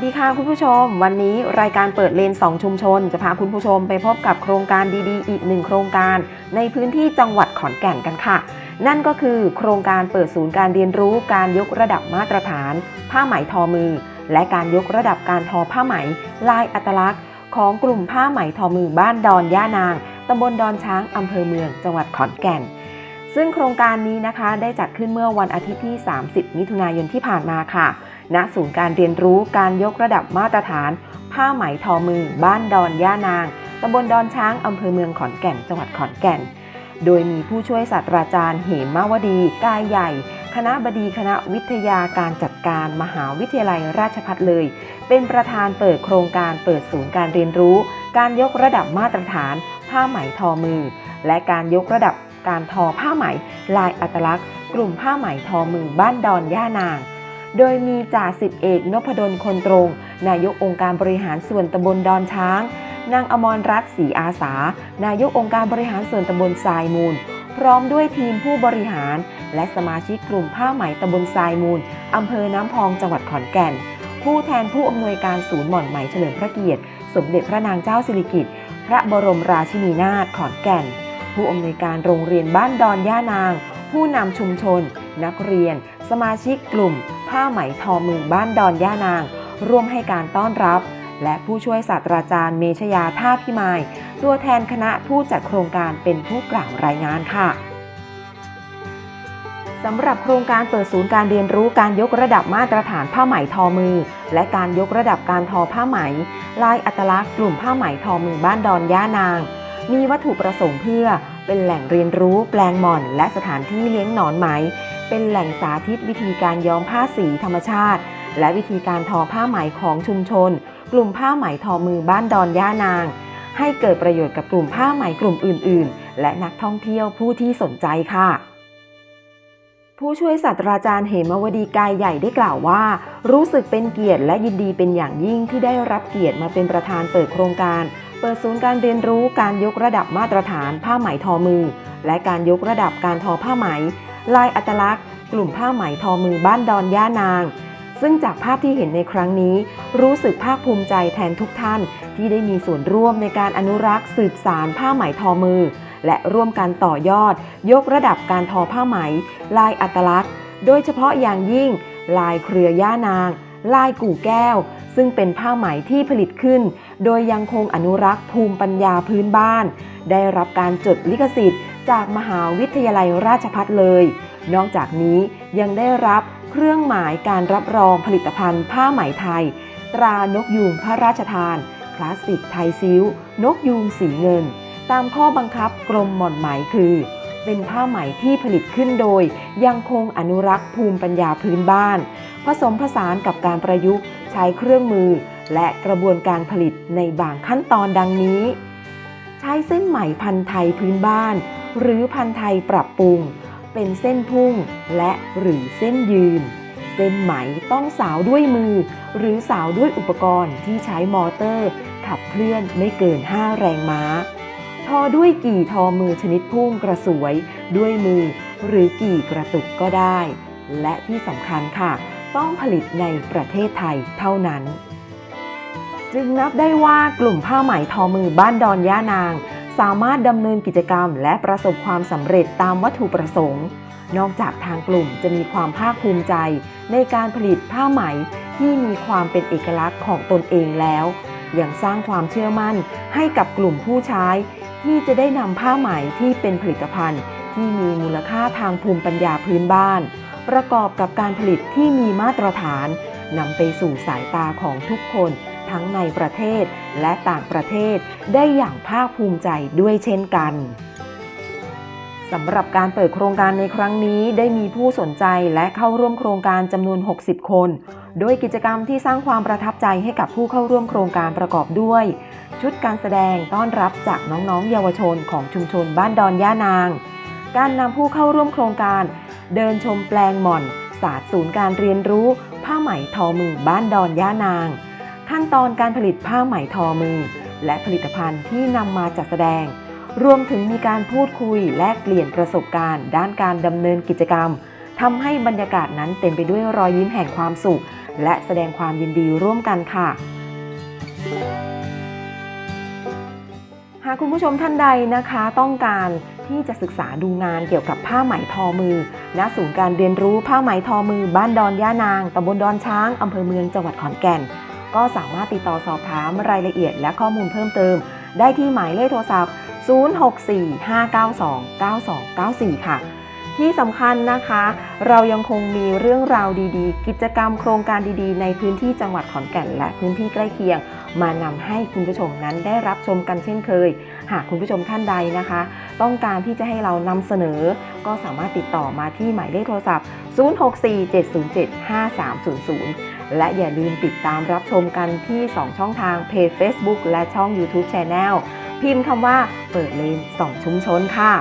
สดีค่ะคุณผู้ชม วันนี้รายการเปิดเลน 2 ชุมชน จะพาคุณผู้ชมไปพบกับโครงการดีๆ อีกหนึ่งโครงการ ในพื้นที่จังหวัดขอนแก่นกันค่ะ นั่นก็คือโครงการเปิดศูนย์การเรียนรู้การยกระดับมาตรฐาน ผ้าไหมทอมือ และการยกระดับการทอผ้าไหม ลายอัตลักษณ์ ของกลุ่มผ้าไหมทอมือบ้านดอนย่านางตำบลดอนช้างอำเภอเมือง จังหวัดขอนแก่น ซึ่งโครงการนี้นะคะได้จัดขึ้นเมื่อวันอาทิตย์ที่ 30 มิถุนายนที่ผ่านมาค่ะ ณศูนย์การเรียนรู้การยกระดับมาตรฐาน ผ้าไหมทอมือ บ้านดอนย่านางตำบลดอนช้างอำเภอเมืองขอนแก่น จังหวัดขอนแก่น โดยมีผู้ช่วยศาสตราจารย์เหมมาวดี กายใหญ่ คณะบดีคณะวิทยาการจัดการมหาวิทยาลัยราชภัฏเลย เป็นประธานเปิดโครงการเปิดศูนย์การเรียนรู้ การยกระดับมาตรฐาน ผ้าไหมทอมือ และการยกระดับการทอผ้าไหม ลายอัตลักษณ์ กลุ่มผ้าไหมทอมือบ้านดอนย่านาง โดยมีจ่าสิบเอกนพดลคนตรง นายกองค์การบริหารส่วนตำบลดอนช้าง นางอมรรัตน์ศรีอาสา นายกองค์การบริหารส่วนตำบลทรายมูล พร้อมด้วยทีมผู้บริหาร และสมาชิกกลุ่มผ้าไหมตำบลทรายมูลอำเภอน้ำพองจังหวัดขอนแก่น ผู้แทนผู้อำนวยการศูนย์หม่อนไหมเฉลิมพระเกียรติ สมเด็จพระนางเจ้าสิริกิติ์พระบรมราชินีนาถขอนแก่น ผู้อำนวยการโรงเรียนบ้านดอนย่านาง ผู้นำชุมชน นักเรียน สมาชิกกลุ่ม ผ้าไหมทอมือบ้านดอนย่านาง ร่วมให้การต้อนรับ และผู้ช่วยศาสตราจารย์เมชยาท่าพิมายตัวแทนคณะผู้จัดโครงการเป็นผู้กล่าวรายงานค่ะสำหรับโครงการเปิดศูนย์การเรียนรู้การยกระดับมาตรฐานผ้าไหมทอมือ และการยกระดับการทอผ้าไหม ลายอัตลักษณ์กลุ่มผ้าไหมทอมือบ้านดอนย่านาง มีวัตถุประสงค์เพื่อเป็นแหล่งเรียนรู้แปลงหม่อน และสถานที่เลี้ยงหนอนไหม เป็นแหล่งสาธิตวิธีการย้อมผ้าสีธรรมชาติ และวิธีการทอผ้าไหมของชุมชน กลุ่มผ้าไหมทอมือบ้านดอนย่านาง ให้เกิดประโยชน์กับกลุ่มผ้าไหมกลุ่มอื่น ๆ และนักท่องเที่ยวผู้ที่สนใจค่ะ ผู้ช่วยศาสตราจารย์เหมวดีกายใหญ่ได้กล่าวว่า รู้สึกเป็นเกียรติและยินดีเป็นอย่างยิ่งที่ได้รับเกียรติมาเป็นประธานเปิดโครงการเปิดศูนย์การเรียนรู้การยกระดับมาตรฐานผ้าไหมทอมือ และการยกระดับการทอผ้าไหม ลายอัตลักษณ์ กลุ่มผ้าไหมทอมือบ้านดอนย่านาง ซึ่งจากภาพที่เห็นในครั้งนี้ รู้สึกภาคภูมิใจแทนทุกท่านที่ได้มีส่วนร่วมในการอนุรักษ์สืบสารผ้าไหมทอมือ และร่วมกันต่อยอด ยกระดับการทอผ้าไหม ลายอัตลักษณ์ โดยเฉพาะอย่างยิ่ง ลายเครือย่านาง ลายกู่แก้ว ซึ่งเป็นผ้าไหมที่ผลิตขึ้น โดยยังคงอนุรักษ์ภูมิปัญญาพื้นบ้าน ได้รับการจดลิขสิทธิ์ จากมหาวิทยาลัยราชภัฏเลย นอกจากนี้ยังได้รับเครื่องหมายการรับรองผลิตภัณฑ์ผ้าไหมไทย ตรานกยูงพระราชทาน คลาสสิกไทยซิ้วนกยูงสีเงิน ตามข้อบังคับกรมหม่อนไหมคือ เป็นผ้าไหมที่ผลิตขึ้นโดย ยังคงอนุรักษ์ภูมิปัญญาพื้นบ้าน ผสมผสานกับการประยุกต์ใช้เครื่องมือ และกระบวนการผลิตในบางขั้นตอนดังนี้ ใช้เส้นไหมพันธุ์ไทยพื้นบ้าน หรือพันธุ์ไทยปรับปรุง เป็นเส้นพุ่งและหรือเส้นยืน เส้นไหมต้องสาวด้วยมือ หรือสาวด้วยอุปกรณ์ที่ใช้มอเตอร์ ขับเคลื่อนไม่เกิน 5 แรงม้า ทอด้วยกี่ทอมือชนิดพุ่งกระสวย ด้วยมือ หรือกี่กระตุกก็ได้ และที่สำคัญค่ะ ต้องผลิตในประเทศไทยเท่านั้น จึงนับได้ว่ากลุ่มผ้าไหมทอมือบ้านดอนย่านาง สามารถดำเนินกิจกรรม และประสบความสำเร็จตามวัตถุประสงค์ นอกจากทางกลุ่มจะมีความภาคภูมิใจ ในการผลิตผ้าไหมที่มีความเป็นเอกลักษณ์ของตนเองแล้ว ยังสร้างความเชื่อมั่นให้กับกลุ่มผู้ใช้ ที่จะได้นำผ้าไหมที่เป็นผลิตภัณฑ์ ที่มีมูลค่าทางภูมิปัญญาพื้นบ้าน ประกอบกับการผลิตที่มีมาตรฐานนำไปสู่สายตาของทุกคน ทั้งในประเทศและต่างประเทศได้อย่างภาคภูมิใจด้วยเช่นกันสำหรับการเปิดโครงการในครั้งนี้ได้มีผู้สนใจและเข้าร่วมโครงการจำนวน 60 คน โดยกิจกรรมที่สร้างความประทับใจให้กับผู้เข้าร่วมโครงการประกอบด้วย ชุดการแสดงต้อนรับจากน้องๆ เยาวชนของชุมชนบ้านดอนย่านาง การนำผู้เข้าร่วมโครงการ เดินชมแปลงหม่อน ศาสตร์ศูนย์การเรียนรู้ ผ้าไหมทอมือบ้านดอนย่านาง ขั้นตอนการผลิตผ้าไหมทอมือ และผลิตภัณฑ์ที่นำมาจัดแสดง รวมถึงมีการพูดคุยแลกเปลี่ยนประสบการณ์ ด้านการดำเนินกิจกรรมทำให้บรรยากาศนั้นเต็มไปด้วยรอยยิ้มแห่งความสุข และแสดงความยินดีร่วมกันค่ะหากคุณผู้ชมท่านใดนะคะ ต้องการที่จะศึกษาดูงานเกี่ยวกับผ้าไหมทอมือ ณ ศูนย์การเรียนรู้ผ้าไหมทอมือ บ้านดอนย่านางตำบลดอนช้างอำเภอเมืองจังหวัดขอนแก่น ก็สามารถติดต่อสอบถามรายละเอียดและข้อมูลเพิ่มเติม ได้ที่หมายเลขโทรศัพท์ 0645929294 ค่ะ ที่สำคัญนะคะ เรายังคงมีเรื่องราวดีๆ กิจกรรมโครงการดีๆ ในพื้นที่จังหวัดขอนแก่น และพื้นที่ใกล้เคียง มานำให้คุณผู้ชมนั้นได้รับชมกันเช่นเคย หากคุณผู้ชมท่านใดนะคะ ต้องการที่จะให้เรานำเสนอ ก็สามารถติดต่อมาที่หมายเลขโทรศัพท์ 0647075300 และอย่าลืมติดตามรับชมกันที่ 2 ช่องทางเพจ Facebook และช่อง YouTube Channel พิมพ์คำว่าเปิดเลนสองชุมชนค่ะ